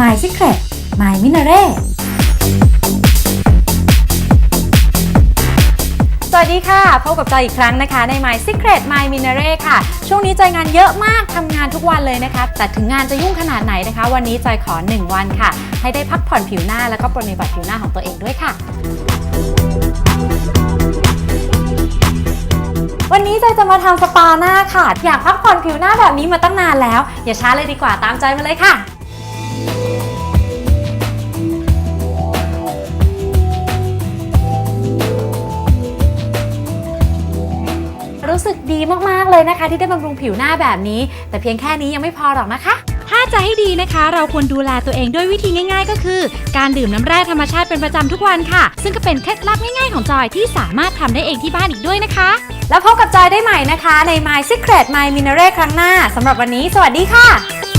My Secret My Minare สวัสดีค่ะ พบกับจอยอีกครั้งนะคะ ใน My Secret My Minare ค่ะ ช่วงนี้จอยงานเยอะมากทำงานทุกวันเลยนะคะ แต่ถึงงานจะยุ่งขนาดไหนนะคะ วันนี้จอยขอ 1 วันค่ะ ให้ได้พักผ่อนผิวหน้าแล้วก็ปรนนิบัติผิวหน้าของตัวเองด้วยค่ะวันนี้จอยจะมาทำสปาหน้าค่ะ อยากพักผ่อนผิวหน้าแบบนี้มาตั้งนานแล้ว อย่าช้าเลยดีกว่าตามใจมาเลยค่ะ รู้สึกดีมากๆเลยนะคะ ที่ได้บำรุงผิวหน้าแบบนี้ แต่เพียงแค่นี้ยังไม่พอหรอกนะคะ ถ้าจะให้ดีนะคะ เราควรดูแลตัวเองด้วยวิธีง่าย ๆ ก็คือ การดื่มน้ำแร่ธรรมชาติเป็นประจำทุกวันค่ะ ซึ่งก็เป็นเคล็ดลับง่ายๆของจอยที่สามารถทำได้เองที่บ้านอีกด้วยนะคะ แล้วพบกับจอยได้ใหม่นะคะ ใน My Secret My Mineral ครั้งหน้าสำหรับวันนี้ สวัสดีค่ะ